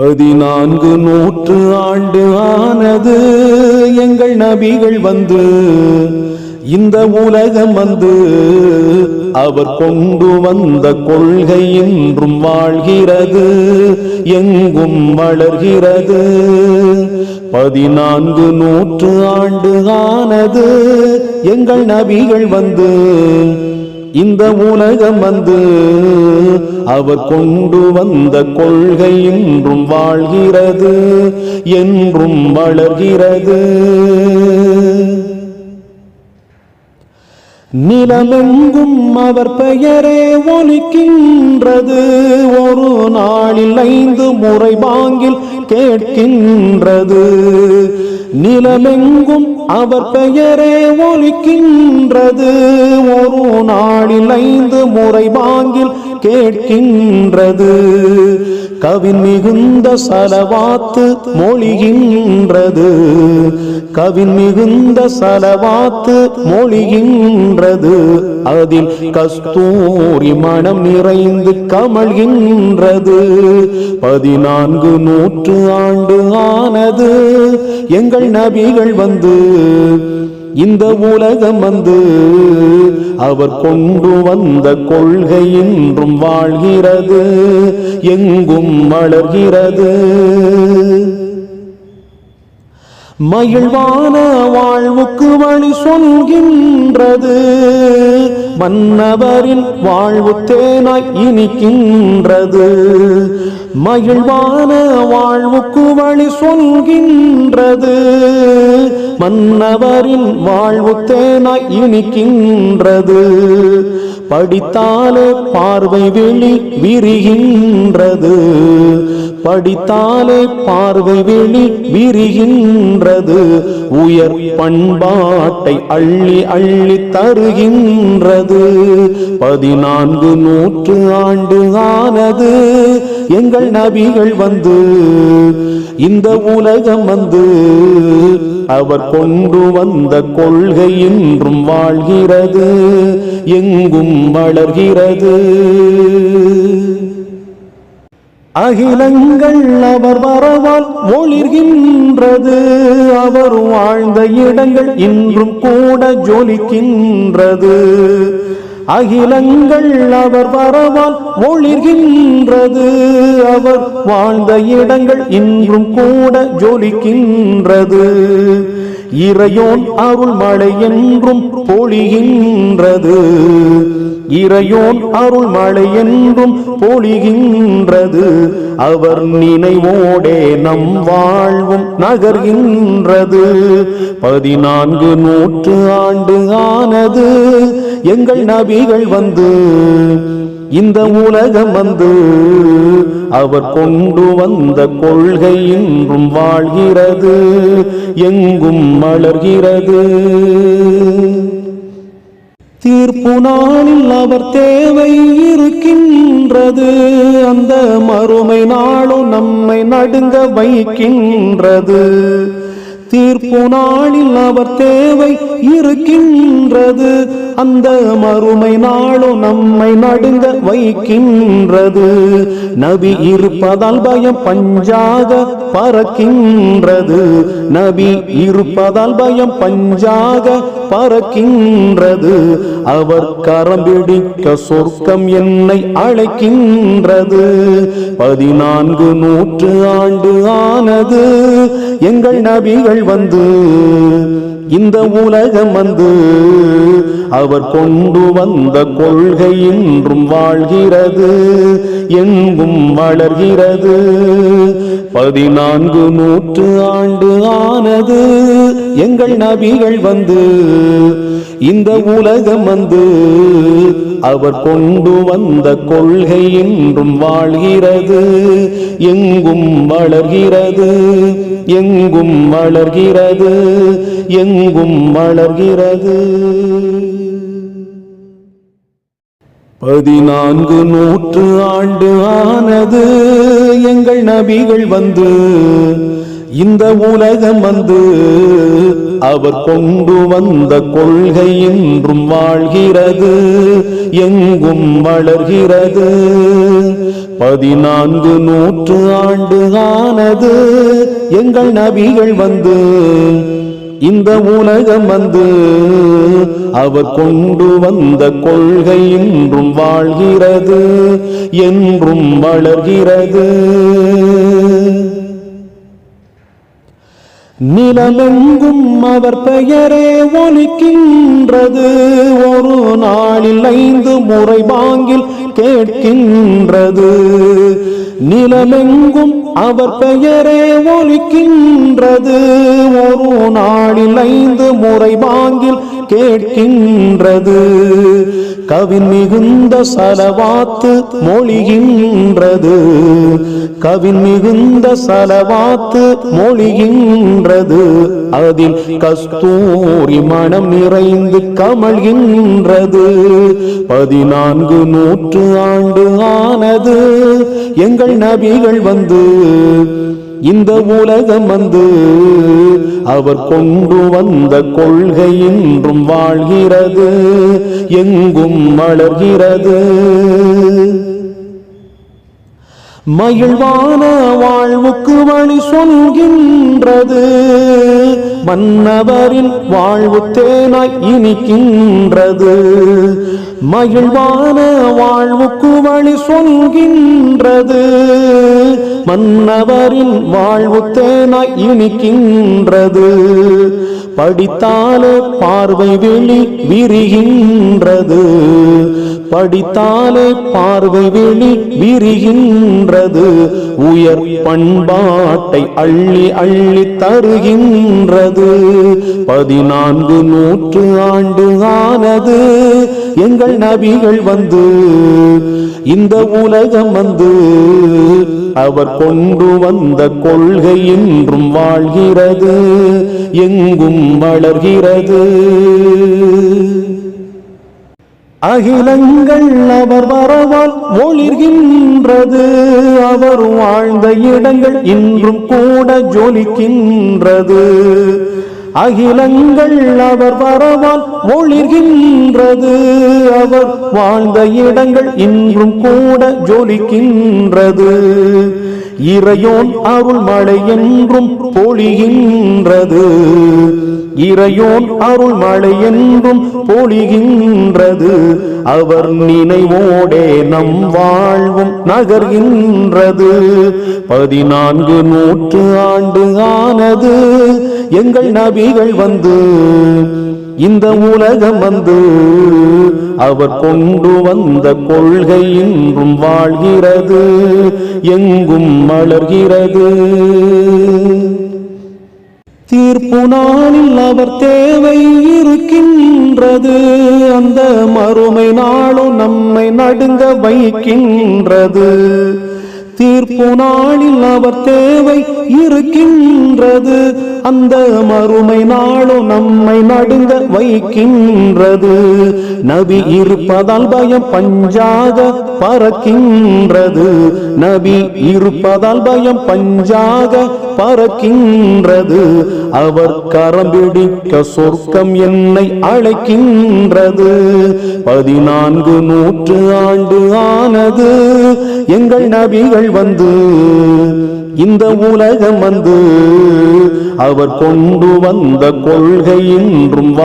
பதினான்கு நூற்று ஆண்டு ஆனது எங்கள் நபிகள் வந்து இந்த உலகம் வந்து அவர் கொண்டு வந்த கொள்கை என்றும் வாழ்கிறது எங்கும் வளர்கிறது. பதினான்கு நூற்று ஆண்டு ஆனது எங்கள் நபிகள் வந்து இந்த உலகம் வந்து அவர் கொண்டு வந்த கொள்கை இன்றும் வாழ்கிறது என்றும் வளர்கிறது. நிலமெங்கும் அவர் பெயரே ஒலிக்கின்றது ஒரு நாளில் ஐந்து முறை பாங்கில் கேட்கின்றது. நிலமெங்கும் அவர் பெயரே ஒலிக்கின்றது. ஒரு நாளில் ஐந்து முறை வாங்கில் கேட்கின்றது. கவின் மிகுந்த சலவாத்து மொழிகின்றது. கவின் மிகுந்த சலவாத்து மொழிகின்றது. அதில் கஸ்தூரி மனம் நிறைந்து கமழ்கின்றது. பதினான்கு நூற்று ஆண்டு ஆனது. எங்கள் நபிகள் வந்து இந்த உலகம் வந்து அவர் கொண்டு வந்த கொள்கை என்றும் வாழ்கிறது எங்கும் வளர்கிறது மகிழ்வான வாழ்வுக்கு வழி சொல்கின்றது. மன்னவரின் வாழ்வு தேனாய் இனிக்கின்றது. மகிழ்வான வாழ்வுக்கு வழி சொல்கின்றது. மன்னவரின் வாழ்வு தேனாய் இனிக்கின்றது. படித்தாலே பார்வை வெளி விரிகின்றது. படித்தாலே பார்வை வெளி விரிகின்றது. உயர் பண்பாட்டை அள்ளி அள்ளி தருகின்றது. பதினான்கு நூற்று ஆண்டு ஆனது எங்கள் நபிகள் வந்து இந்த உலகம் வந்து அவர் கொண்டு வந்த கொள்கை இன்றும் வாழ்கிறது எங்கும் வளர்கிறது. அகிலங்கள் அவர் வரவால் ஒளிர்கின்றது. அவர் வாழ்ந்த இடங்கள் இன்றும் கூட ஜொலிக்கின்றது. அகிலங்கள் அவர் வரவால் ஒளிர்கின்றது. அவர் வாழ்ந்த இடங்கள் இன்றும் கூட ஜொலிக்கின்றது. இறையோன் அருள் மழை என்றும் பொழிகின்றது. இறையோன் அருள் மழை என்றும் பொழிகின்றது. அவர் நினைவோடே நம் வாழ்வும் நகர்கின்றது. பதினான்கு நூற்று ஆண்டு ஆனது எங்கள் நபிகள் வந்து இந்த உலகம் வந்து அவர் கொண்டு வந்த கொள்கை இன்றும் வாழ்கிறது எங்கும் மலர்கிறது. தீர்ப்பு நாளில் அவர் தேவை இருக்கின்றது அந்த மறுமை நாளும் நம்மை நடுங்க வைக்கின்றது. தீர்ப்பு நாளில் அவர் தேவை இருக்கின்றது. அந்த மறுமை நாளும் நம்மை நடுங்க வைக்கின்றது. நபி இருப்பதால் பயம் பஞ்சாக பறக்கின்றது. நபி இருப்பதால் பயம் பஞ்சாக பறக்கின்றது. அவர் கரம் பிடிக்க சொர்க்கம் என்னை அழைக்கின்றது. பதினான்கு நூற்று ஆண்டு ஆனது. எங்கள் நபிகள் வந்து இந்த உலகம் வந்து அவர் கொண்டு வந்த கொள்கை இன்றும் வாழ்கிறது எங்கும் வளர்கிறது. பதினான்கு நூற்று ஆண்டு ஆனது எங்கள் நபிகள் வந்து இந்த உலகம் வந்து அவர் கொண்டு வந்த கொள்கை என்றும் வாழ்கிறது எங்கும் வளர்கிறது எங்கும் வளர்கிறது எங்கும் வளர்கிறது பதினான்கு நூற்று ஆண்டு ஆனது எங்கள் நபிகள் வந்து இந்த உலகம் வந்து அவர் கொண்டு வந்த கொள்கை என்றும் வாழ்கிறது எங்கும் வளர்கிறது பதினான்கு நூற்று ஆண்டு ஆனது எங்கள் நபிகள் வந்து இந்த உலகம் வந்து அவர் கொண்டு வந்த கொள்கை என்றும் வாழ்கிறது என்றும் வளர்கிறது நிலமெங்கும் அவர் பெயரே ஒலிக்கின்றது. ஒரு நாளில் ஐந்து முறை வாங்கில் கேட்கின்றது. நிலமெங்கும் அவர் பெயரே ஒலிக்கின்றது. ஒரு நாளில் ஐந்து முறை வாங்கில் கேட்கின்றது. கவின் மிகுந்த சலவாத்து மொழிகின்றது. கவின் மிகுந்த சலவாத்து மொழிகின்றது. அதில் கஸ்தூரி மனம் நிறைந்து கமழ்கின்றது. பதினான்கு நூற்று ஆண்டு ஆனது எங்கள் நபிகள் வந்து இந்த உலகம் வந்து அவர் கொண்டு வந்த கொள்கை இன்றும் வாழ்கிறது எங்கும் வளர்கிறது மகிழ்வான வாழ்வுக்கு வழி சொல்கின்றது. மன்னவரின் வாழ்வு தேனாய் இனிக்கின்றது. மகிழ்வான வாழ்வுக்கு வழி சொல்கின்றது. மன்னவரின் வாழ்வு தேனாய் இனிக்கின்றது. படித்தாலே பார்வை வெளி விரிகின்றது. படித்தாலே பார்வை வெளி விரிகின்றது. உயர் பண்பாட்டை அள்ளி அள்ளி தருகின்றது பதினான்கு நூற்று ஆண்டு ஆனது. எங்கள் நபிகள் வந்து இந்த உலகம் வந்து அவர் கொண்டு வந்த கொள்கை இன்றும் வாழ்கிறது எங்கும் வளர்கிறது. அகிலங்கள் அவர் வரவால் ஒளிர்கின்றது. அவர் வாழ்ந்த இடங்கள் இன்றும் கூட ஜொலிக்கின்றது. அகிலங்கள் அவர் வரவால் ஒளிர்கின்றது. அவர் வாழ்ந்த இடங்கள் இன்றும் கூட ஜொலிக்கின்றது. இறையோன் அருள் மழை என்றும் பொழிகின்றது. இறையோன் அருள் மழை என்றும் பொழிகின்றது. அவர் நினைவோடே நம் வாழ்வும் நகர்கின்றது. பதினான்கு நூற்று ஆண்டு ஆனது எங்கள் நபிகள் வந்து இந்த உலகம் வந்து அவர் கொண்டு வந்த கொள்கை இன்றும் வாழ்கிறது எங்கும் மலர்கிறது. தீர்ப்பு நாளில் அவர் தேவை இருக்கின்றது அந்த மறுமை நாளும் நம்மை நடுங்க வைக்கின்றது. தீர்ப்பு நாளில் அவர் தேவை இருக்கின்றது. அந்த மறுமை நாளும் நம்மை நடுங்க வைக்கின்றது. நபி இருப்பதால் பயம் பஞ்சாக பறக்கின்றது. நபி இருப்பதால் பயம் பஞ்சாக பறக்கின்றது. அவர் கரம் பிடிக்க சொர்க்கம் என்னை அழைக்கின்றது. பதினான்கு நூற்று ஆண்டு ஆனது. எங்கள் நபிகள் வந்து இந்த உலகம் வந்து அவர் கொண்டு வந்த கொள்கை இன்றும்